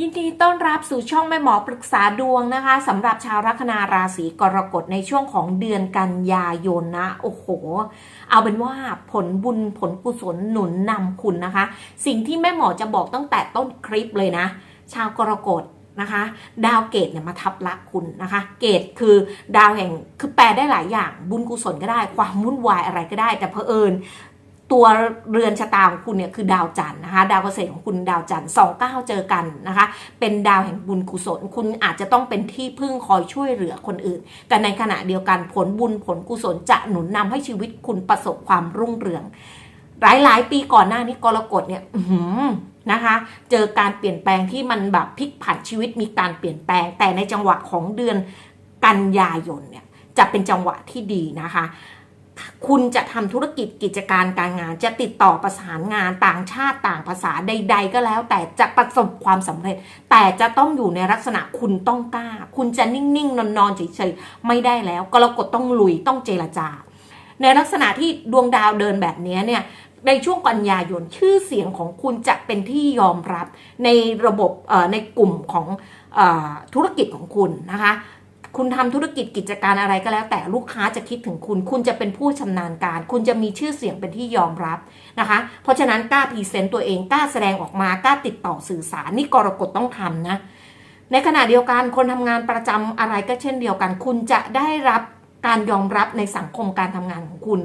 ยินดีต้อนรับสู่ช่องแม่หมอปรึกษาดวงนะคะสำหรับชาวลัคนาราศีกรกฎในช่วงของเดือนกันยายนนะ โอ้โห เอาเป็นว่าผลบุญผลกุศลหนุนนำคุณนะคะ สิ่งที่แม่หมอจะบอกตั้งแต่ต้นคลิปเลยนะ ชาวกรกฎนะคะ ดาวเกตเนี่ยมาทับลักคุณนะคะ เกตคือดาวแห่งคือแปลได้หลายอย่างบุญกุศลก็ได้ ความวุ่นวายอะไรก็ได้ แต่เผอิญ ตัวเรือนชะตาของคุณเนี่ยคือดาวจันทร์นะคะดาวเกษตรของคุณดาวจันทร์สองเก้าเจอกันนะคะ เป็นดาวแห่งบุญกุศล คุณอาจจะต้องเป็นที่พึ่งคอยช่วยเหลือคนอื่น แต่ในขณะเดียวกันผลบุญผลกุศลจะหนุนนำให้ชีวิตคุณประสบความรุ่งเรือง หลาย ๆ ปีก่อนหน้านี้กรกฎเนี่ยนะคะ เจอการเปลี่ยนแปลงที่มันแบบพลิกผันชีวิตมีการเปลี่ยนแปลง แต่ในจังหวะของเดือนกันยายนเนี่ยจะเป็นจังหวะที่ดีนะคะ คุณจะทำธุรกิจกิจการการงาน จะติดต่อประสานงานต่างชาติต่างภาษาใด ๆ ก็แล้ว แต่จะประสบความสำเร็จ แต่จะต้องอยู่ในลักษณะคุณต้องกล้า คุณจะนิ่งๆ นอนๆเฉยๆไม่ได้แล้วกรกฎต้องลุยต้องเจรจา ในลักษณะที่ดวงดาวเดินแบบนี้เนี่ยในช่วงกันยายนชื่อเสียงของคุณจะเป็นที่ยอมรับในระบบเอ่อในกลุ่มของอธุรกิจของคุณนะคะ คุณทำธุรกิจกิจการอะไรก็แล้ว แต่ลูกค้าจะคิดถึงคุณ คุณจะเป็นผู้ชำนาญการ คุณจะมีชื่อเสียงเป็นที่ยอมรับนะคะ เพราะฉะนั้นกล้าพรีเซนต์ตัวเองกล้าแสดงออกมากล้าติดต่อสื่อสารนี่กรกฎต้องทำนะ ในขณะเดียวกันคนทำงานประจำอะไรก็เช่นเดียวกัน คุณจะได้รับการยอมรับในสังคมการทำงานของคุณ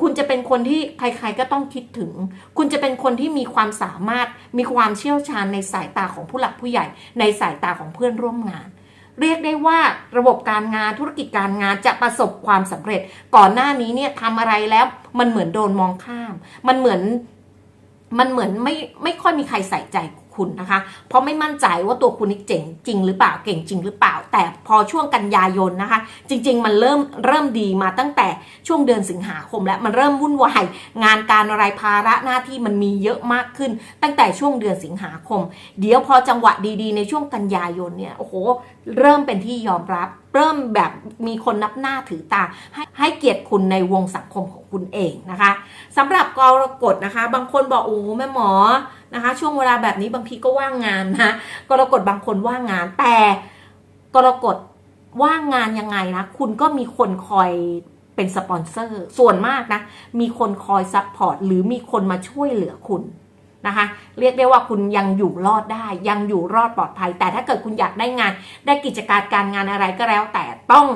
คุณจะเป็นคนที่ใคร ๆก็ต้องคิดถึง คุณจะเป็นคนที่มีความสามารถ มีความเชี่ยวชาญในสายตาของผู้หลักผู้ใหญ่ ในสายตาของเพื่อนร่วมงาน เรียกได้ว่าระบบการงานธุรกิจการงานจะประสบความสำเร็จ ก่อนหน้านี้เนี่ยทำอะไรแล้วมันเหมือนโดนมองข้าม มันเหมือนมันเหมือนไม่ไม่ค่อยมีใครใส่ใจคุณนะคะ เพราะไม่มั่นใจว่าตัวคุณนี่เจ๋งจริงหรือเปล่าเก่งจริงหรือเปล่า แต่พอช่วงกันยายนนะคะ จริง ๆ มันเริ่มเริ่มดีมาตั้งแต่ช่วงเดือนสิงหาคม แล้วมันเริ่มวุ่นวายงานการอะไรภาระหน้าที่มันมีเยอะมากขึ้น ตั้งแต่ช่วงเดือนสิงหาคม เดี๋ยวพอจังหวะดีๆ ในช่วงกันยายนเนี่ยโอ้โหเริ่มเป็นที่ยอมรับ เริ่มแบบมีคนนับหน้าถือตาให้ให้เกียรติคุณในวงสังคมของคุณเองนะคะสำหรับกรกฎนะคะ บางคนบอกโอ้แม่หมอนะคะ ช่วงเวลาแบบนี้บางทีก็ว่างงานนะกรกฎบางคนว่างงาน แต่กรกฎว่างงานยังไงนะคุณก็มีคนคอยเป็นสปอนเซอร์ส่วนมากนะมีคนคอยซัพพอร์ตหรือมีคนมาช่วยเหลือคุณ นะคะเรียกได้ว่าคุณยังอยู่รอดได้ยังอยู่รอดปลอดภัย แต่ถ้าเกิดคุณอยากได้งาน ได้กิจการการงานอะไรก็แล้ว แต่ต้อง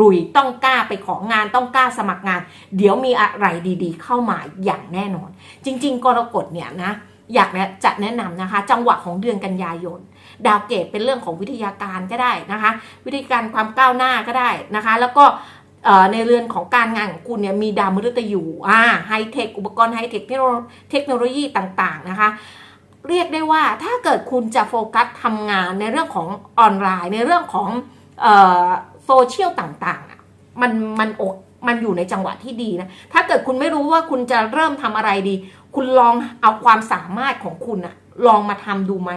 รุยต้องกล้าไปของานต้องกล้าสมัครงาน เดี๋ยวมีอะไรดีๆ เข้ามาอย่างแน่นอน จริง ๆ กรกฎเนี่ยนะอยากจะแนะนำนะคะ จังหวะของเดือนกันยายน ดาวเกตเป็นเรื่องของวิทยาการก็ได้นะคะ วิธีการความก้าวหน้าก็ได้นะคะ แล้วก็ ในเรือนของการงานของคุณเนี่ยมีดาวมฤตยูอ่าไฮเทคอุปกรณ์ไฮเทคเทคโนโลยีต่างๆนะคะเรียกได้ว่าถ้าเกิดคุณจะโฟกัสทำงานในเรื่องของออนไลน์ ในเรื่องของโซเชียลต่างๆมันมันอกมันอยู่ในจังหวะที่ดีนะ ถ้าเกิดคุณไม่รู้ว่าคุณจะเริ่มทำอะไรดี คุณลองเอาความสามารถของคุณอะลองมาทำดูไหม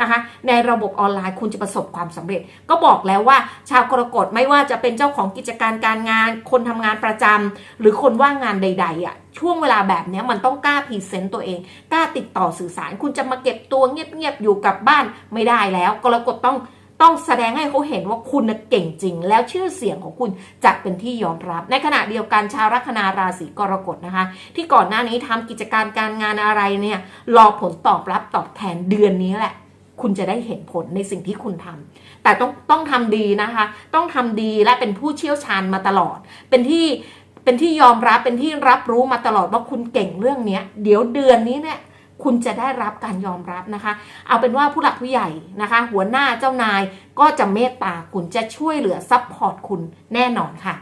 นะคะในระบบออนไลน์คุณจะประสบความสำเร็จ ก็บอกแล้วว่าชาวกรกฎไม่ว่าจะเป็นเจ้าของกิจการการงาน คนทำงานประจำหรือคนว่างงานใด ๆอะช่วงเวลาแบบเนี้ยมันต้องกล้าพรีเซนต์ตัวเองกล้าติดต่อสื่อสาร คุณจะมาเก็บตัวเงียบๆอยู่กับบ้านไม่ได้แล้ว กรกฎต้องต้องแสดงให้เขาเห็นว่าคุณเก่งจริง แล้วชื่อเสียงของคุณจะเป็นที่ยอมรับ ในขณะเดียวกันชาวลัคนาราศีกรกฎนะคะ ที่ก่อนหน้านี้ทำกิจการการงานอะไรเนี่ยรอผลตอบรับตอบแทนเดือนนี้แหละ คุณจะได้เห็นผลในสิ่งที่คุณทำแต่ต้องต้องทำดีนะคะ ต้องทำดีและเป็นผู้เชี่ยวชาญมาตลอด เป็นที่เป็นที่ยอมรับเป็นที่รับรู้มาตลอดว่าคุณเก่งเรื่องเนี้ยเดี๋ยวเดือนนี้เนี่ยคุณจะได้รับการยอมรับนะคะ เอาเป็นว่าผู้หลักผู้ใหญ่นะคะ หัวหน้าเจ้านายก็จะเมตตาคุณจะช่วยเหลือซัพพอร์ตคุณแน่นอนค่ะ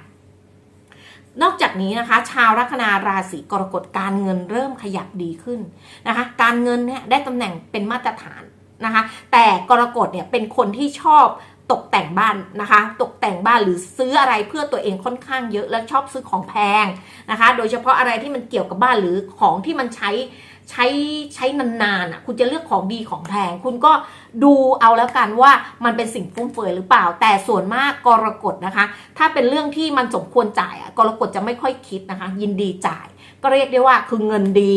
นอกจากนี้นะคะ ชาวลัคนาราศีกรกฎการเงินเริ่มขยับดีขึ้นนะคะ การเงินเนี่ยได้ตำแหน่งเป็นมาตรฐาน นะคะแต่กรกฎเนี่ยเป็นคนที่ชอบตกแต่งบ้านนะคะ ตกแต่งบ้านหรือซื้ออะไรเพื่อตัวเองค่อนข้างเยอะและชอบซื้อของแพงนะคะ โดยเฉพาะอะไรที่มันเกี่ยวกับบ้านหรือของที่มันใช้ใช้ใช้นานๆอะคุณจะเลือกของดีของแพง คุณก็ดูเอาแล้วกันว่ามันเป็นสิ่งฟุ่มเฟือยหรือเปล่า แต่ส่วนมากกรกฎนะคะ ถ้าเป็นเรื่องที่มันสมควรจ่ายอะกรกฎจะไม่ค่อยคิดนะคะ ยินดีจ่าย ก็เรียกได้ว่าคือเงินดี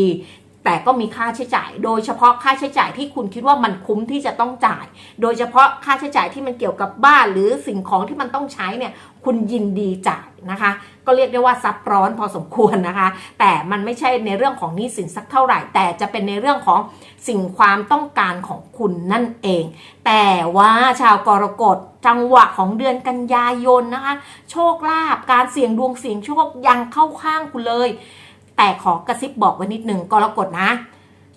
แต่ก็มีค่าใช้จ่าย โดยเฉพาะค่าใช้จ่ายที่คุณคิดว่ามันคุ้มที่จะต้องจ่าย โดยเฉพาะค่าใช้จ่ายที่มันเกี่ยวกับบ้านหรือสิ่งของที่มันต้องใช้เนี่ยคุณยินดีจ่ายนะคะ ก็เรียกได้ว่าซับร้อนพอสมควรนะคะ แต่มันไม่ใช่ในเรื่องของหนี้สินสักเท่าไหร่ แต่จะเป็นในเรื่องของสิ่งความต้องการของคุณนั่นเอง แต่ว่าชาวกรกฎจังหวะของเดือนกันยายนนะคะ โชคลาภการเสี่ยงดวงเสี่ยงโชคยังเข้าข้างคุณเลย แต่ขอกระซิบบอกไว้นิดหนึ่งกรกฎนะ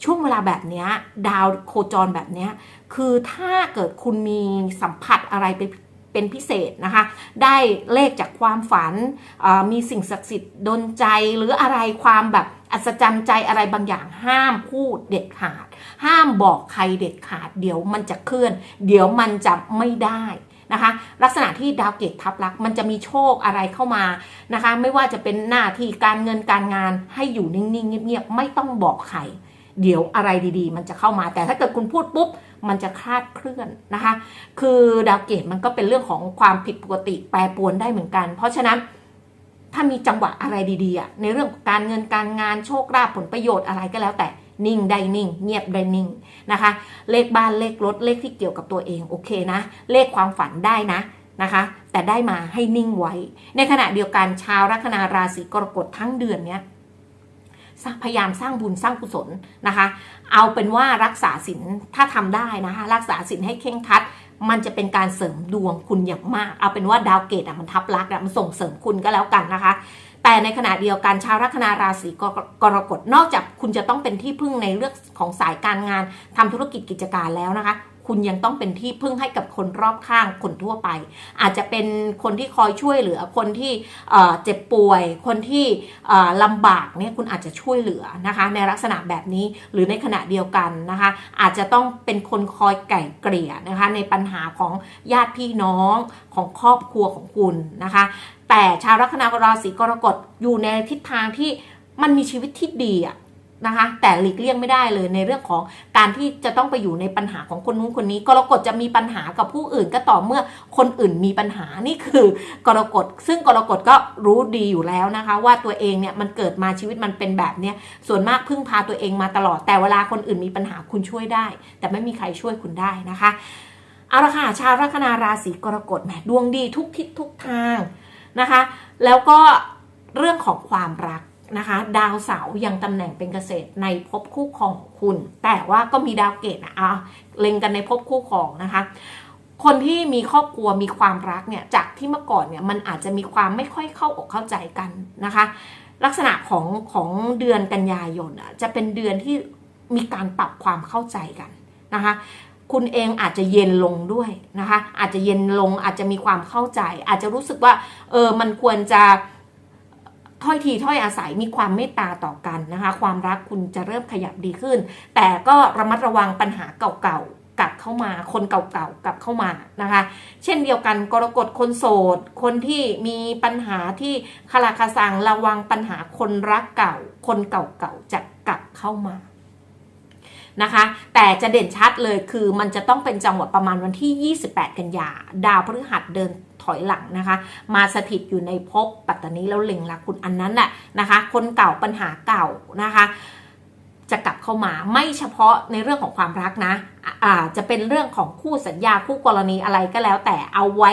ช่วงเวลาแบบนี้ดาวโคจรแบบนี้คือถ้าเกิดคุณมีสัมผัสอะไรเป็นเป็นพิเศษนะคะ ได้เลขจากความฝัน มีสิ่งศักดิ์สิทธิ์ดนใจหรืออะไรความแบบอัศจรรย์ใจอะไรบางอย่างห้ามพูดเด็ดขาด ห้ามบอกใครเด็ดขาด เดี๋ยวมันจะเคลื่อน เดี๋ยวมันจะไม่ได้ นะคะ ลักษณะที่ดาวเกตทับลักมันจะมีโชคอะไรเข้ามานะคะ ไม่ว่าจะเป็นหน้าที่การเงินการงานให้อยู่นิ่งๆเงียบๆไม่ต้องบอกใครเดี๋ยวอะไรดีๆ มันจะเข้ามาแต่ถ้าเกิดคุณพูดปุ๊บ มันจะคลาดเคลื่อนนะคะ คือดาวเกตมันก็เป็นเรื่องของความผิดปกติแปรปรวนได้เหมือนกัน เพราะฉะนั้นถ้ามีจังหวะอะไรดีๆในเรื่องการเงินการงานโชคลาภผลประโยชน์อะไรก็แล้วแต่ นิ่งได้นิ่ง เงียบได้นิ่งนะคะ เลขบ้านเลขรถเลขที่เกี่ยวกับตัวเองโอเคนะ เลขความฝันได้นะนะคะ แต่ได้มาให้นิ่งไว้ ในขณะเดียวกันชาวลัคนาราศีกรกฎทั้งเดือนเนี้ยพยายามสร้างบุญสร้างกุศลนะคะ เอาเป็นว่ารักษาศีลถ้าทำได้นะคะ รักษาศีลให้เข่งคัด มันจะเป็นการเสริมดวงคุณอย่างมาก เอาเป็นว่าดาวเกตอะมันทับลักษณ์อะมันส่งเสริมคุณก็แล้วกันนะคะ แต่ในขณะเดียวกันชาวลัคนาราศีกรกฎนอกจากคุณจะต้องเป็นที่พึ่งในเรื่องของสายการงานทำธุรกิจกิจการแล้วนะคะ คุณยังต้องเป็นที่พึ่งให้กับคนรอบข้างคนทั่วไป อาจจะเป็นคนที่คอยช่วยเหลือคนที่เจ็บป่วย คนที่ลำบากเนี่ยคุณอาจจะช่วยเหลือนะคะ ในลักษณะแบบนี้หรือในขณะเดียวกันนะคะ อาจจะต้องเป็นคนคอยไก่เกลี่ยนะคะ ในปัญหาของญาติพี่น้องของครอบครัวของคุณนะคะ แต่ชาวลัคนาราศีกรกฎอยู่ในทิศทางที่มันมีชีวิตที่ดีอะ นะคะแต่หลีกเลี่ยงไม่ได้เลยในเรื่องของการที่จะต้องไปอยู่ในปัญหาของคนนู้นคนนี้กรกฎจะมีปัญหากับผู้อื่นก็ต่อเมื่อคนอื่นมีปัญหานี่คือกรกฎซึ่งกรกฎก็รู้ดีอยู่แล้วนะคะ ว่าตัวเองเนี่ยมันเกิดมาชีวิตมันเป็นแบบเนี้ยส่วนมากพึ่งพาตัวเองมาตลอดแต่เวลาคนอื่นมีปัญหาคุณช่วยได้ แต่ไม่มีใครช่วยคุณได้นะคะเอาละค่ะชาวลัคนาราศีกรกฎแหมดวงดีทุกทิศทุกทางนะคะ แล้วก็เรื่องของความรัก นะคะ ดาวเสาร์ยังตำแหน่งเป็นเกษตรในภพคู่ของคุณ แต่ว่าก็มีดาวเกตนะอะเล็งกันในภพคู่ครองนะคะคนที่มีครอบครัวมีความรักเนี่ยจากที่เมื่อก่อนเนี่ยมันอาจจะมีความไม่ค่อยเข้าอกเข้าใจกันนะคะ ลักษณะของของเดือนกันยายนอะจะเป็นเดือนที่มีการปรับความเข้าใจกันนะคะ คุณเองอาจจะเย็นลงด้วยนะคะ อาจจะเย็นลงอาจจะมีความเข้าใจ อาจจะรู้สึกว่าเออมันควรจะ ถ้อยทีถ้อยอาศัยมีความเมตตาต่อกันนะคะ ความรักคุณจะเริ่มขยับดีขึ้น แต่ก็ระมัดระวังปัญหาเก่าๆกลับเข้ามาคนเก่าๆกลับเข้ามานะคะ เช่นเดียวกันกรกฎคนโสด คนที่มีปัญหาที่คาราคาซังระวังปัญหาคนรักเก่า คนเก่าๆจะกลับเข้ามานะคะ แต่จะเด่นชัดเลยคือมันจะต้องเป็นจังหวะประมาณวันที่ 28 กันยา ดาวพฤหัสเดิน อยหลังนะคะ มาสถิตอยู่ในภพปัตตานีแล้วเล็งลักคุณอันนั้นแหละนะคะ คนเก่าปัญหาเก่านะคะ จะกลับเข้ามาไม่เฉพาะในเรื่องของความรักนะอาจะเป็นเรื่องของคู่สัญญาคู่กรณีอะไรก็แล้ว แต่เอาไว้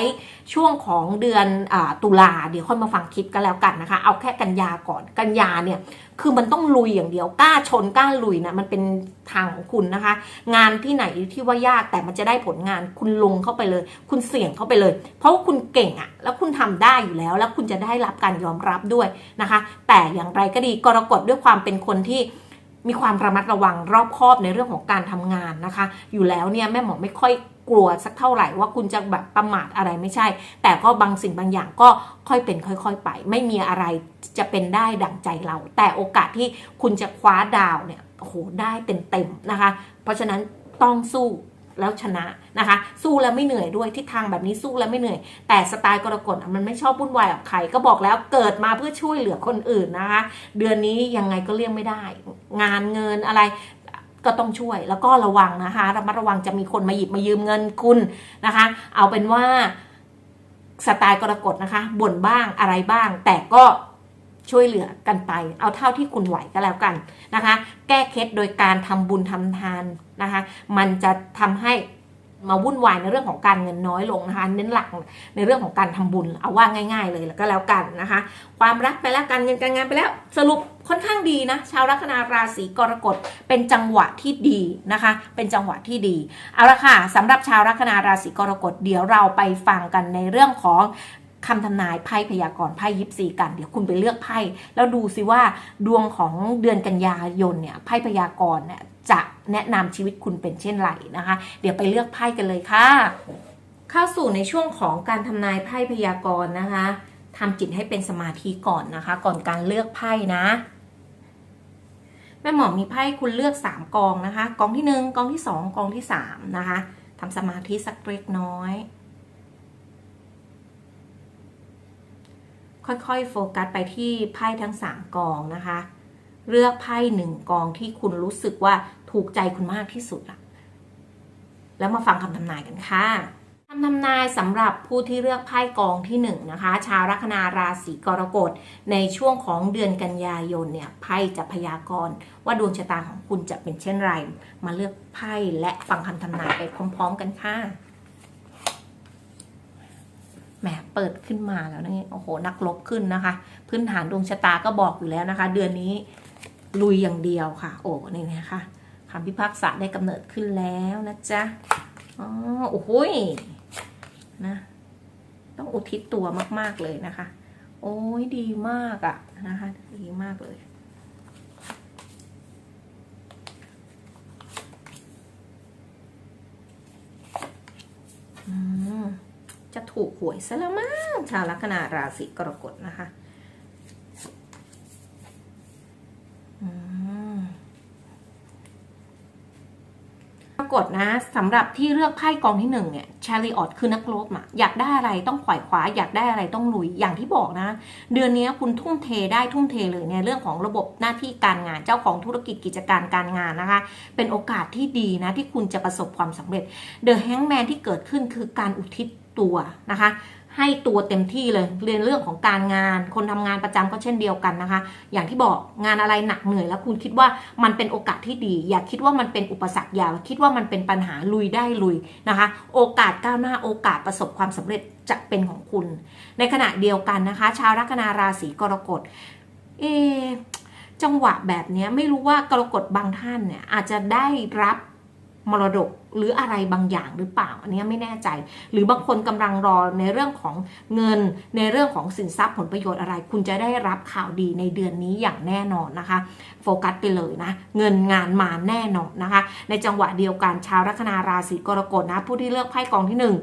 ช่วงของเดือนอตุลาเดี๋ยวค่อยมาฟังคลิปก็แล้วกันนะคะ เอาแค่กันยาก่อนกันยาเนี่ยคือมันต้องลุยอย่างเดียวกล้าชนกล้าลุยนะมันเป็นทางของคุณนะคะ งานที่ไหนที่ว่ายากแต่มันจะได้ผลงานคุณลงเข้าไปเลย คุณเสี่ยงเข้าไปเลย เพราะว่าคุณเก่งอะแล้วคุณทำได้อยู่แล้ว แล้วคุณจะได้รับการยอมรับด้วยนะคะ แต่อย่างไรก็ดีกรกฎด้วยความเป็นคนที่ มีความระมัดระวังรอบคอบในเรื่องของการทำงานนะคะ อยู่แล้วเนี่ยแม่หมอไม่ค่อยกลัวสักเท่าไหร่ว่าคุณจะแบบประมาทอะไรไม่ใช่ แต่ก็บางสิ่งบางอย่างก็ค่อยเป็นค่อยๆไป ไม่มีอะไรจะเป็นได้ดั่งใจเรา แต่โอกาสที่คุณจะคว้าดาวเนี่ยโอ้โหได้เต็มๆนะคะ เพราะฉะนั้นต้องสู้ แล้วชนะนะคะ สู้แล้วไม่เหนื่อยด้วยทิศทางแบบนี้สู้แล้วไม่เหนื่อย แต่สไตล์กรกฎมันไม่ชอบวุ่นวายกับใครก็บอกแล้วเกิดมาเพื่อช่วยเหลือคนอื่นนะคะ เดือนนี้ยังไงก็เลี่ยงไม่ได้ งานเงินอะไรก็ต้องช่วยแล้วก็ระวังนะคะระมัดระวังจะมีคนมาหยิบมายืมเงินคุณนะคะ เอาเป็นว่าสไตล์กรกฎนะคะบ่นบ้างอะไรบ้าง แต่ก็ ช่วยเหลือกันไป เอาเท่าที่คุณไหวก็แล้วกันนะคะ แก้เคล็ดโดยการทำบุญทำทานนะคะ มันจะทำให้มาวุ่นวายในเรื่องของการเงินน้อยลงนะคะ เน้นหลักในเรื่องของการทำบุญเอาว่าง่าย ๆ เลยแล้วก็แล้วกันนะคะ ความรักไปแล้วการเงินการงานไปแล้วสรุปค่อนข้างดีนะชาวลัคนาราศีกรกฎเป็นจังหวะที่ดีนะคะ เป็นจังหวะที่ดีเอาละค่ะสำหรับชาวลัคนาราศีกรกฎเดี๋ยวเราไปฟังกันในเรื่องของ คำทำนายไพ่พยากรณ์ไพ่ยิปซีกัน เดี๋ยวคุณไปเลือกไพ่แล้วดูสิว่าดวงของเดือนกันยายนเนี่ยไพ่พยากรณ์เนี่ยจะแนะนำชีวิตคุณเป็นเช่นไรนะคะ เดี๋ยวไปเลือกไพ่กันเลยค่ะ เข้าสู่ในช่วงของการทำนายไพ่พยากรณ์นะคะทำจิตให้เป็นสมาธิก่อนนะคะ ก่อนการเลือกไพ่นะแม่หมอมีไพ่คุณเลือก 3 กองนะคะ กองที่ 1 กองที่ 2 กองที่ 3 นะคะทำสมาธิสักเล็กน้อย ค่อยๆ โฟกัสไปที่ไพ่ทั้ง 3 กองนะคะ เลือกไพ่หนึ่งกองที่คุณรู้สึกว่าถูกใจคุณมากที่สุดอะแล้วมาฟังคำทำนายกันค่ะคำทำนายสำหรับผู้ที่เลือกไพ่กองที่หนึ่งนะคะ ชาวลัคนาราศีกรกฎในช่วงของเดือนกันยายนเนี่ยไพ่จะพยากรณ์ว่าดวงชะตาของคุณจะเป็นเช่นไร มาเลือกไพ่และฟังคำทำนายไปพร้อม ๆ กันค่ะ มเปิดขึ้นมาแล้วนี่โอ้โหนักลบขึ้นนะคะ พื้นฐานดวงชะตาก็บอกอยู่แล้วนะคะ เดือนนี้ลุยอย่างเดียวค่ะ โอ้นี่นะคะคำพิพากษาได้กำเนิดขึ้นแล้วนะจ๊ะอ๋อโอ้โหยนะ ต้องอุทิศตัวมาก ๆเลยนะคะ โอ้ยดีมากอะนะคะ ดีมากเลย อืม จะ ถูกหวยซะแล้วมั้งชาวลัคนาราศีกรกฎนะคะปรากฏนะสำหรับที่เลือกไพ่กองที่หนึ่งเนี่ยชาลีออตคือนักรบอะอยากได้อะไรต้องขวายขว้าอยากได้อะไรต้องลุยอย่างที่บอกนะ เดือนนี้คุณทุ่มเทได้ทุ่มเทเลยในเรื่องของระบบหน้าที่การงานเจ้าของธุรกิจกิจการการงานนะคะ เป็นโอกาสที่ดีนะที่คุณจะประสบความสำเร็จเดอะแฮงแมนที่เกิดขึ้นคือการอุทิศ ตัวนะคะ ให้ตัวเต็มที่เลยเรียนเรื่องของการงาน คนทำงานประจำก็เช่นเดียวกันนะคะ อย่างที่บอกงานอะไรหนักเหนื่อยแล้วคุณคิดว่ามันเป็นโอกาสที่ดี อย่าคิดว่ามันเป็นอุปสรรคอย่าคิดว่ามันเป็นปัญหาลุยได้ลุยนะคะ โอกาสก้าวหน้าโอกาสประสบความสำเร็จจะเป็นของคุณ ในขณะเดียวกันนะคะ ชาวลัคนาราศีกรกฎเอจังหวะแบบนี้ไม่รู้ว่ากรกฎบางท่านเนี่ยอาจจะได้รับ มรดกหรืออะไรบางอย่างหรือเปล่า อันนี้ไม่แน่ใจ หรือบางคนกำลังรอในเรื่องของเงินในเรื่องของสินทรัพย์ผลประโยชน์อะไร คุณจะได้รับข่าวดีในเดือนนี้อย่างแน่นอนนะคะ โฟกัสไปเลยนะ เงินงานมาแน่นอนนะคะ ในจังหวะเดียวกันชาวลัคนาราศีกรกฎนะ ผู้ที่เลือกไพ่กองที่หนึ่ง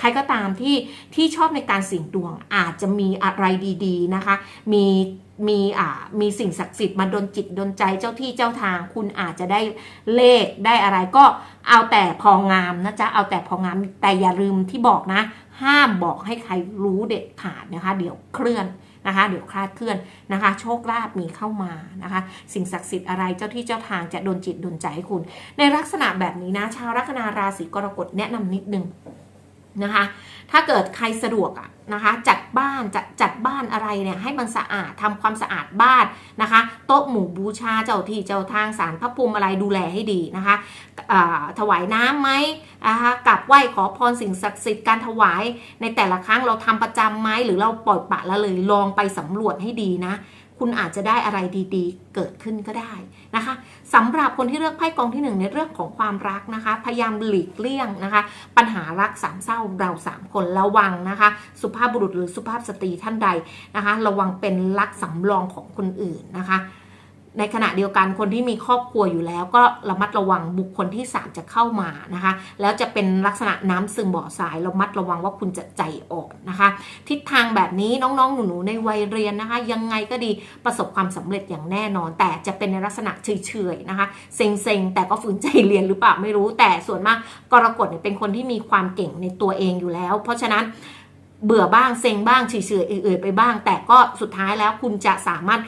ใครก็ตามที่ที่ชอบในการเสี่ยงดวงอาจจะมีอะไรดี ๆนะคะ มี มีอ่ามีสิ่งศักดิ์สิทธิ์มาดนจิตดนใจเจ้าที่เจ้าทาง คุณอาจจะได้เลขได้อะไรก็เอาแต่พองามนะจ๊ะเอาแต่พองามแต่อย่าลืมที่บอกนะ ห้ามบอกให้ใครรู้เด็ดขาดนะคะ เดี๋ยวเคลื่อนนะคะ เดี๋ยวคลาดเคลื่อนนะคะ โชคลาภมีเข้ามานะคะ สิ่งศักดิ์สิทธิ์อะไรเจ้าที่เจ้าทางจะดนจิตดนใจให้คุณ ในลักษณะแบบนี้นะ ชาวลัคนาราศีกรกฎแนะนำนิดนึง นะคะ ถ้าเกิดใครสะดวกอะนะคะจัดบ้านจัดจัดบ้านอะไรเนี่ยให้มันสะอาดทำความสะอาดบ้านนะคะโต๊ะหมู่บูชาเจ้าที่เจ้าทางสารพระภูมิอะไรดูแลให้ดีนะคะถวายน้ำไหมนะคะกราบไหว้ขอพรสิ่งศักดิ์สิทธิ์การถวายในแต่ละครั้งเราทำประจำไหมหรือเราปล่อยปะละเลยลองไปสำรวจให้ดีนะ คุณอาจจะได้อะไรดีๆ เกิดขึ้นก็ได้นะคะสำหรับคนที่เลือกไพ่กองที่หนึ่งในเรื่องของความรักนะคะ พยายามหลีกเลี่ยงนะคะ ปัญหารักสามเศร้าเราสามคนระวังนะคะ สุภาพบุรุษหรือสุภาพสตรีท่านใดนะคะ ระวังเป็นรักสำรองของคนอื่นนะคะ ในขณะเดียวกันคนที่มีครอบครัวอยู่แล้ว ก็ระมัดระวังบุคคลที่สามจะเข้ามานะคะ แล้วจะเป็นลักษณะน้ำซึมบ่อสายระมัดระวังว่าคุณจะใจอ่อนนะคะ ทิศทางแบบนี้น้องๆ หนูๆในวัยเรียนนะคะ ยังไงก็ดีประสบความสำเร็จอย่างแน่นอน แต่จะเป็นในลักษณะเฉยๆนะคะเซ็งๆแต่ก็ฝืนใจเรียนหรือเปล่าไม่รู้ แต่ส่วนมากกรกฎเนี่ยเป็นคนที่มีความเก่งในตัวเองอยู่แล้ว เพราะฉะนั้นเบื่อบ้างเซ็งบ้างเฉยๆเอื่อยๆไปบ้าง แต่ก็สุดท้ายแล้วคุณจะสามารถ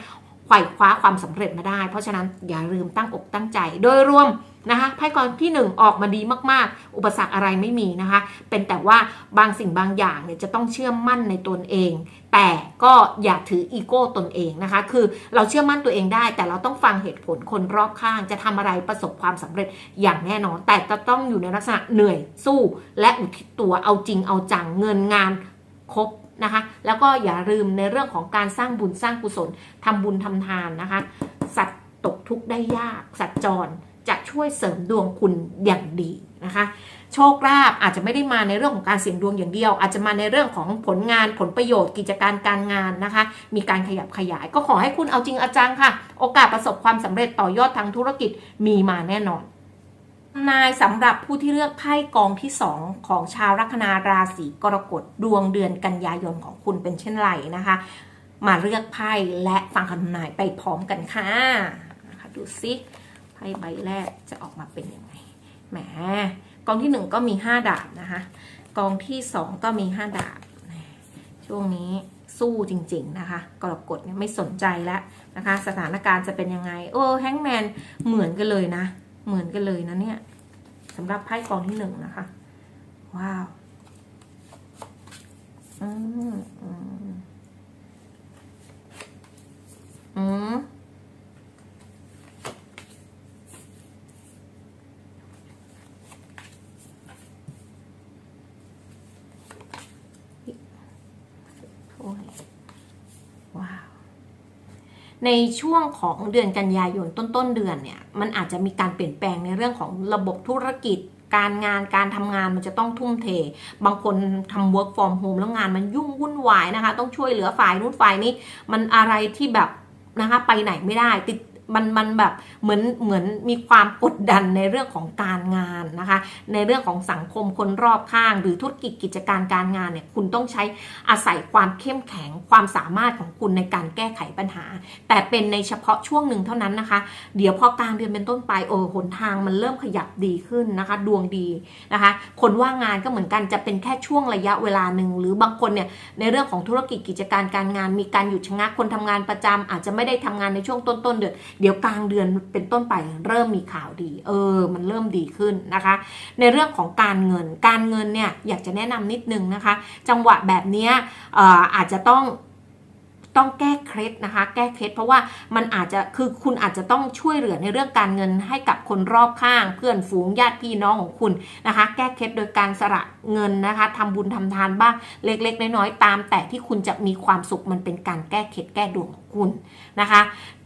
ฝ่ายคว้าความสำเร็จมาได้ เพราะฉะนั้นอย่าลืมตั้งอกตั้งใจ โดยรวมนะคะไพ่กองที่ 1 ออกมาดีมากๆ อุปสรรคอะไรไม่มีนะคะ เป็นแต่ว่าบางสิ่งบางอย่างเนี่ยจะต้องเชื่อมั่นในตนเอง แต่ก็อย่าถืออีโก้ตนเองนะคะ คือเราเชื่อมั่นตัวเองได้ แต่เราต้องฟังเหตุผลคนรอบข้าง จะทำอะไรประสบความสำเร็จอย่างแน่นอน แต่จะต้องอยู่ในลักษณะเหนื่อยสู้ และอุทิศตัวเอาจริงเอาจังเงินงานครบ นะคะ แล้วก็อย่าลืมในเรื่องของการสร้างบุญสร้างกุศลทำบุญทำทานนะคะ สัตว์ตกทุกข์ได้ยาก สัตว์จรจะช่วยเสริมดวงคุณอย่างดีนะคะ โชคลาภอาจจะไม่ได้มาในเรื่องของการเสี่ยงดวงอย่างเดียว อาจจะมาในเรื่องของผลงานผลประโยชน์กิจการการงานนะคะ มีการขยับขยาย ก็ขอให้คุณเอาจริงเอาจังค่ะ โอกาสประสบความสำเร็จต่อยอดทางธุรกิจมีมาแน่นอน นายสำหรับผู้ที่เลือกไพ่กองที่2ของชาวลัคนาราศีกรกฎดวงเดือนกันยายนของคุณเป็นเช่นไรนะคะ มาเลือกไพ่และฟังคำนายไปพร้อมกันค่ะนะคะดูซิไพ่ใบแรกจะออกมาเป็นยังไงแหมกองที่1ก็มี5ดาบนะคะกองที่2ก็มี5ดาบช่วงนี้สู้จริง ๆ นะคะ กรกฎเนี่ยไม่สนใจแล้วนะคะ สถานการณ์จะเป็นยังไง โอ้แฮงแมนเหมือนกันเลยนะ เหมือนกันเลยนะเนี่ยสำหรับไพ่กองที่หนึ่งนะคะ ว้าวอืมอืมอืมโอ้ยว้าว ในช่วงของเดือนกันยายนต้นต้นๆเดือนเนี่ยมันอาจจะมีการเปลี่ยนแปลงในเรื่องของระบบธุรกิจ การงานการทำงานมันจะต้องทุ่มเท บางคนทำ work from home แล้วงานมันยุ่งวุ่นวายนะคะ ต้องช่วยเหลือฝ่ายนู้นฝ่ายนี้ มันอะไรที่แบบนะคะไปไหนไม่ได้ติด มันมันแบบเหมือนเหมือนมีความกดดันในเรื่องของการงานนะคะ ในเรื่องของสังคมคนรอบข้าง หรือธุรกิจกิจการการงานเนี่ยคุณต้องใช้อาศัยความเข้มแข็งความสามารถของคุณในการแก้ไขปัญหา แต่เป็นในเฉพาะช่วงหนึ่งเท่านั้นนะคะ เดี๋ยวพอกลางเดือนเป็นต้นไปโอ้หนทางมันเริ่มขยับดีขึ้นนะคะ ดวงดีนะคะ คนว่างงานก็เหมือนกันจะเป็นแค่ช่วงระยะเวลาหนึ่งหรือบางคนเนี่ยในเรื่องของธุรกิจกิจการการงาน มีการหยุดชะงักคนทำงานประจำอาจจะไม่ได้ทำงานในช่วงต้นต้นๆเดือนเดี๋ยวกลางเดือนเป็นต้นไปเริ่มมีข่าวดี เออ มันเริ่มดีขึ้นนะคะ ในเรื่องของการเงินการเงินเนี่ยอยากจะแนะนำนิดนึงนะคะ จังหวะแบบนี้อออาจจะต้องต้องแก้เคล็ดนะคะ แก้เคล็ดเพราะว่ามันอาจจะคือคุณอาจจะต้องช่วยเหลือในเรื่องการเงินให้กับคนรอบข้าง เพื่อนฝูงญาติพี่น้องของคุณนะคะ แก้เคล็ดโดยการสละเงินนะคะทำบุญทำทานบ้างเล็ก ๆ น้อยๆตาม แต่ที่คุณจะมีความสุขมันเป็นการแก้เคล็ดแก้ดวงของคุณนะคะ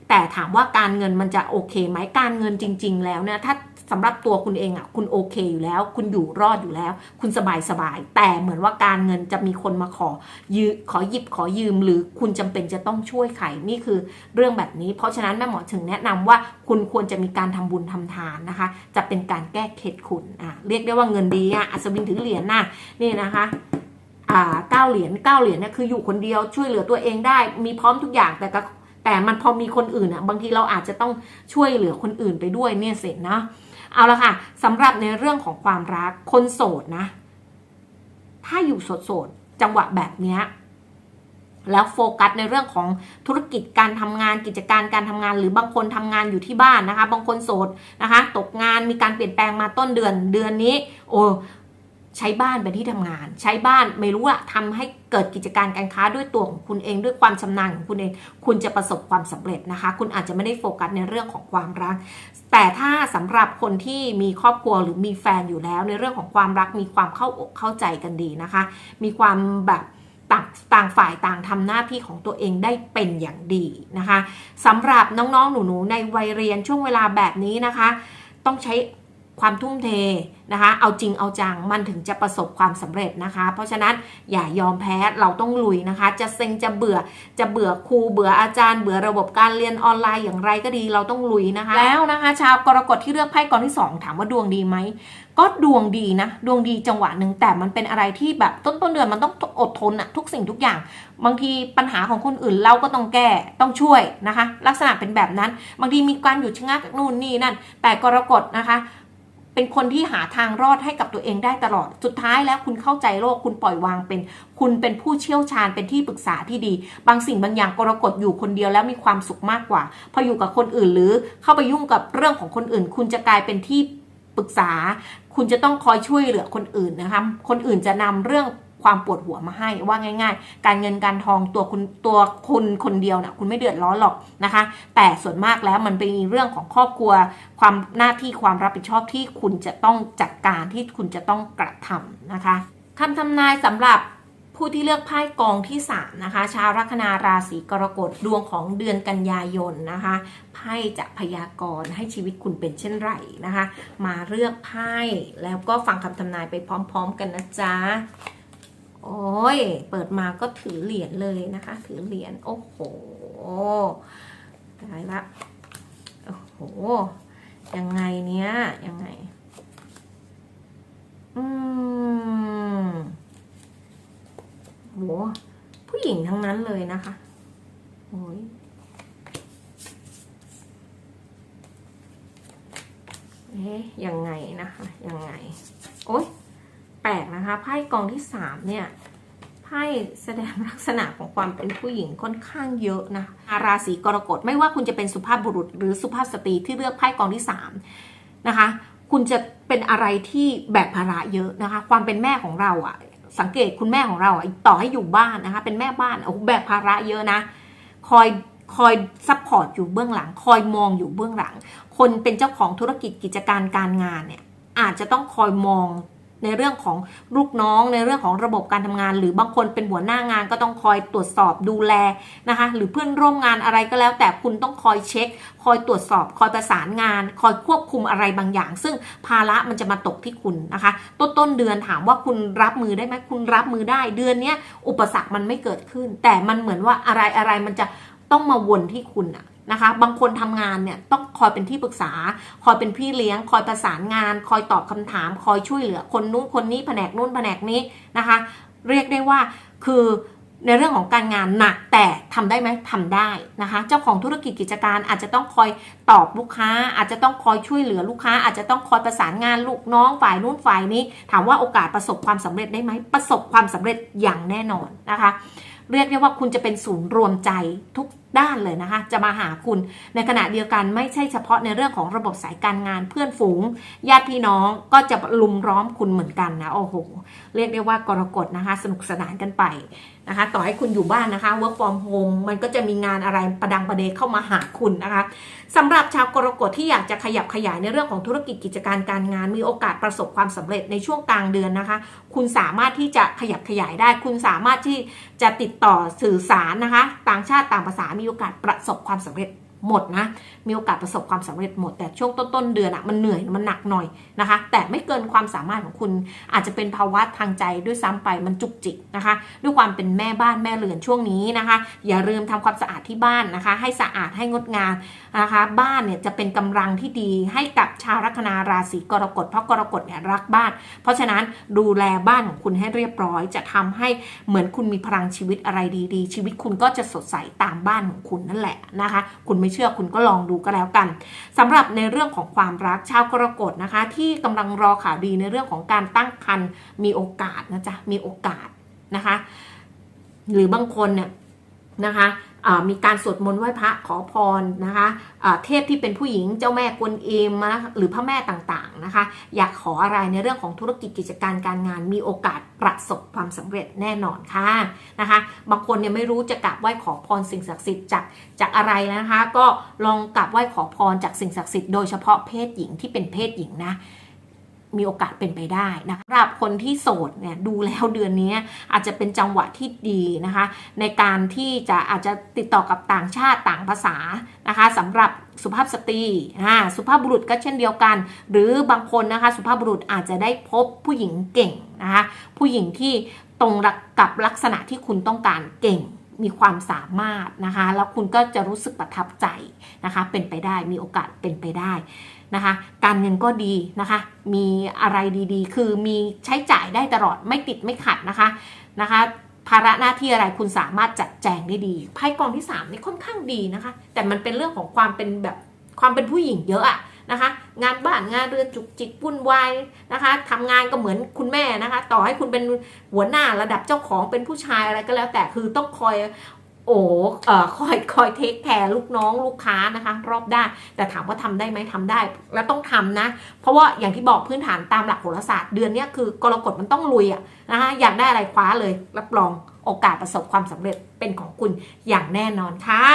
แต่ถามว่าการเงินมันจะโอเคไหมการเงินจริง ๆ แล้วเนี่ยถ้าสำหรับตัวคุณเองอะคุณโอเคอยู่แล้ว คุณอยู่รอดอยู่แล้ว คุณสบายสบายๆแต่เหมือนว่าการเงินจะมีคนมาขอยืขอหยิบขอยืม หรือคุณจำเป็นจะต้องช่วยใครนี่คือเรื่องแบบนี้ เพราะฉะนั้นแม่หมอถึงแนะนำว่าคุณควรจะมีการทำบุญทำทานนะคะ จะเป็นการแก้เคล็ดคุณอะเรียกได้ว่าเงินดีอะอัศวินถือเหรียญน่ะนี่นะคะอ่าเก้าเหรียญเก้าเหรียญเนี่ยคืออยู่คนเดียวช่วยเหลือตัวเองได้มีพร้อมทุกอย่างแต่ก็ แต่มันพอมีคนอื่นอะบางทีเราอาจจะต้องช่วยเหลือคนอื่นไปด้วยเนี่ยเสร็จนะเอาละค่ะสำหรับในเรื่องของความรักคนโสดนะ ถ้าอยู่โสดๆจังหวะแบบเนี้ยแล้วโฟกัสในเรื่องของธุรกิจการทำงานกิจการการทำงาน หรือบางคนทำงานอยู่ที่บ้านนะคะ บางคนโสดนะคะ ตกงานมีการเปลี่ยนแปลงมาต้นเดือนเดือนนี้ โอ้ ใช้บ้านเป็นที่ทำงาน ใช้บ้านไม่รู้อะทำให้เกิดกิจการการค้าด้วยตัวของคุณเองด้วยความชำนาญของคุณเอง คุณจะประสบความสำเร็จนะคะ คุณอาจจะไม่ได้โฟกัสในเรื่องของความรัก แต่ถ้าสำหรับคนที่มีครอบครัวหรือมีแฟนอยู่แล้ว ในเรื่องของความรักมีความเข้าอกเข้าใจกันดีนะคะ มีความแบบต่างต่างฝ่ายต่างทำหน้าที่ของตัวเองได้เป็นอย่างดีนะคะสำหรับน้องๆหนูๆในวัยเรียนช่วงเวลาแบบนี้นะคะ ต้องใช้ ความทุ่มเทนะคะ เอาจริงเอาจัง มันถึงจะประสบความสำเร็จนะคะ เพราะฉะนั้นอย่ายอมแพ้ เราต้องลุยนะคะ จะเซ็งจะเบื่อ จะเบื่อครู เบื่ออาจารย์ เบื่อระบบการเรียนออนไลน์อย่างไรก็ดี เราต้องลุยนะคะ แล้วนะคะ ชาวกรกฎที่เลือกไพ่กองที่ 2 ถามว่าดวงดีไหม ก็ดวงดีนะ ดวงดีจังหวะหนึ่งแต่มันเป็นอะไรที่แบบต้นต้นเดือนมันต้องอดทนอะทุกสิ่งทุกอย่าง บางทีปัญหาของคนอื่นเราก็ต้องแก้ ต้องช่วยนะคะ ลักษณะเป็นแบบนั้น บางทีมีการหยุดชะงักนู่นนี่นั่น แต่กรกฎนะคะ เป็นคนที่หาทางรอดให้กับตัวเองได้ตลอด สุดท้ายแล้วคุณเข้าใจโลกคุณปล่อยวางเป็น คุณเป็นผู้เชี่ยวชาญเป็นที่ปรึกษาที่ดี บางสิ่งบางอย่างกรกฎอยู่คนเดียวแล้วมีความสุขมากกว่า พออยู่กับคนอื่นหรือเข้าไปยุ่งกับเรื่องของคนอื่น คุณจะกลายเป็นที่ปรึกษา คุณจะต้องคอยช่วยเหลือคนอื่นนะคะ คนอื่นจะนำเรื่อง ความปวดหัวมาให้ว่าง่าย ๆ การเงินการทองตัวคุณตัวคุณคนเดียวนะ่ะคุณไม่เดือดร้อนหรอกนะคะ แต่ส่วนมากแล้วมันเป็นเรื่องของครอบครัว ความหน้าที่ความรับผิดชอบที่คุณจะต้องจัดการที่คุณจะต้องกระทำนะคะคำทำนายสำหรับผู้ที่เลือกไพ่กองที่ 3 นะคะ ชาวลัคนาราศีกรกฎดวงของเดือนกันยายนนะคะไพ่จะพยากรณ์ให้ชีวิตคุณเป็นเช่นไรนะคะ มาเลือกไพ่แล้วก็ฟังคำทำนายไปพร้อม ๆ กันนะจ๊ะ โอ้ย เปิดมาก็ถือเหรียญเลยนะคะ ถือเหรียญ โอ้โหตายละ โอ้โห ยังไงเนี้ย ยังไง อืมโหผู้หญิงทั้งนั้นเลยนะคะ โอ้ยเอ๊ะยังไงนะคะ ยังไง โอ๊ย ปลกนะคะไพ่กองที่สามเนี่ยไพ่แสดงลักษณะของความเป็นผู้หญิงค่อนข้างเยอะนะราศีกรกฎไม่ว่าคุณจะเป็นสุภาพบุรุษ หรือสุภาพสตรีที่เลือกไพ่กองที่สามนะคะคุณจะเป็นอะไรที่แบกภาระเยอะนะคะ ความเป็นแม่ของเราอะสังเกตคุณแม่ของเราอะต่อให้อยู่บ้านนะคะ เป็นแม่บ้านโอ้โหแบกภาระเยอะนะคอยคอยซัพพอร์ตอยู่เบื้องหลัง คอยมองอยู่เบื้องหลัง คนเป็นเจ้าของธุรกิจกิจการการงานเนี่ยอาจจะต้องคอยมอง ในเรื่องของลูกน้องในเรื่องของระบบการทำงาน หรือบางคนเป็นหัวหน้างานก็ต้องคอยตรวจสอบดูแลนะคะหรือเพื่อนร่วมงานอะไรก็แล้ว แต่คุณต้องคอยเช็ค คอยตรวจสอบ คอยประสานงาน คอยควบคุมอะไรบางอย่าง ซึ่งภาระมันจะมาตกที่คุณนะคะ ต้นต้นเดือนถามว่าคุณรับมือได้ไหมคุณรับมือได้ เดือนนี้อุปสรรคมันไม่เกิดขึ้น แต่มันเหมือนว่าอะไรอะไรมันจะต้องมาวนที่คุณอะ นะคะ บางคนทำงานเนี่ยต้องคอยเป็นที่ปรึกษา คอยเป็นพี่เลี้ยง คอยประสานงาน คอยตอบคำถาม คอยช่วยเหลือ คนนู้นคนนี้แผนกนู้นแผนกนี้นะคะ เรียกได้ว่าคือในเรื่องของการงานหนักแต่ทำได้ไหมทำได้นะคะ เจ้าของธุรกิจกิจการอาจจะต้องคอยตอบลูกค้า อาจจะต้องคอยช่วยเหลือลูกค้า อาจจะต้องคอยประสานงานลูกน้องฝ่ายนู้นฝ่ายนี้ ถามว่าโอกาสประสบความสำเร็จได้ไหมประสบความสำเร็จอย่างแน่นอนนะคะ เรียกได้ว่าคุณจะเป็นศูนย์รวมใจทุก ด้านเลยนะคะ จะมาหาคุณ ในขณะเดียวกันไม่ใช่เฉพาะในเรื่องของระบบสายการงานเพื่อนฝูง ญาติพี่น้องก็จะลุมร้อมคุณเหมือนกันนะโอ้โหเรียกได้ว่ากรกฎนะคะ สนุกสนานกันไปนะคะ ต่อให้คุณอยู่บ้านนะคะ work from home มันก็จะมีงานอะไรประดังประเดเข้ามาหาคุณนะคะสำหรับชาวกรกฎที่อยากจะขยับขยายในเรื่องของธุรกิจกิจการการงาน มีโอกาสประสบความสำเร็จในช่วงกลางเดือนนะคะ คุณสามารถที่จะขยับขยายได้ คุณสามารถที่จะติดต่อสื่อสารนะคะ ต่างชาติต่างภาษามีโอกาสประสบความสำเร็จ หมดนะ มีโอกาสประสบความสำเร็จหมด แต่ช่วงต้นๆเดือนอะมันเหนื่อยมันหนักหน่อยนะคะ แต่ไม่เกินความสามารถของคุณ อาจจะเป็นภาวะทางใจด้วยซ้ำไปมันจุกจิกนะคะ ด้วยความเป็นแม่บ้านแม่เรือนช่วงนี้นะคะ อย่าลืมทำความสะอาดที่บ้านนะคะ ให้สะอาดให้งดงามนะคะ บ้านเนี่ยจะเป็นกำลังที่ดีให้กับชาวลัคนาราศีกรกฎเพราะกรกฎเนี่ยรักบ้าน เพราะฉะนั้นดูแลบ้านของคุณให้เรียบร้อย จะทำให้เหมือนคุณมีพลังชีวิตอะไรดีๆ ชีวิตคุณก็จะสดใสตามบ้านของคุณนั่นแหละนะคะ คุณไม่เชื่อคุณก็ลองดูก็แล้วกันสำหรับในเรื่องของความรักชาวกรกฎนะคะ ที่กำลังรอข่าวดีในเรื่องของการตั้งครรภ์มีโอกาสนะจ๊ะมีโอกาสนะคะ หรือบางคนเนี่ยนะคะ มีการสวดมนต์ไหว้พระขอพรนะคะะเทพที่เป็นผู้หญิงเจ้าแม่กวนอิมนะหรือพระแม่ต่างๆนะคะ อยากขออะไรในเรื่องของธุรกิจกิจการการงานมีโอกาสประสบความสำเร็จแน่นอนค่ะนะคะบางคนเนี่ยไม่รู้จะกราบไหว้ขอพรสิ่งศักดิ์สิทธิ์จากจากอะไรนะคะ ก็ลองกราบไหว้ขอพรจากสิ่งศักดิ์สิทธิ์โดยเฉพาะเพศหญิงที่เป็นเพศหญิงนะ มีโอกาสเป็นไปได้นะสำหรับคนที่โสดเนี่ยดูแล้วเดือนนี้อาจจะเป็นจังหวะที่ดีนะคะ ในการที่จะอาจจะติดต่อกับต่างชาติต่างภาษานะคะสำหรับสุภาพสตรีสุภาพบุรุษก็เช่นเดียวกัน หรือบางคนนะคะสุภาพบุรุษอาจจะได้พบผู้หญิงเก่งนะคะผู้หญิงที่ตรงกับลักษณะที่คุณต้องการเก่ง มีความสามารถนะคะ แล้วคุณก็จะรู้สึกประทับใจนะคะ เป็นไปได้มีโอกาสเป็นไปได้นะคะ การเงินก็ดีนะคะ มีอะไรดีๆ คือมีใช้จ่ายได้ตลอดไม่ติดไม่ขัดนะคะนะคะภาระหน้าที่อะไรคุณสามารถจัดแจงได้ดีไพ่กองที่3นี่ค่อนข้างดีนะคะ แต่มันเป็นเรื่องของความเป็นแบบความเป็นผู้หญิงเยอะอะ นะคะ งานบ้านงานเรือจุกจิกวุ่นวายนะคะทำงานก็เหมือนคุณแม่นะคะ ต่อให้คุณเป็นหัวหน้าระดับเจ้าของเป็นผู้ชายอะไรก็แล้วแต่คือต้องคอยโอ้เอ่อคอยคอยเทคแคร์ลูกน้องลูกค้านะคะ รอบด้านแต่ถามว่าทำได้ไหมทำได้ แล้วต้องทำนะ เพราะว่าอย่างที่บอกพื้นฐานตามหลักโหราศาสตร์เดือนนี้คือกรกฎมันต้องลุยอะนะคะอยากได้อะไรคว้าเลย รับรองโอกาสประสบความสำเร็จเป็นของคุณอย่างแน่นอนค่ะ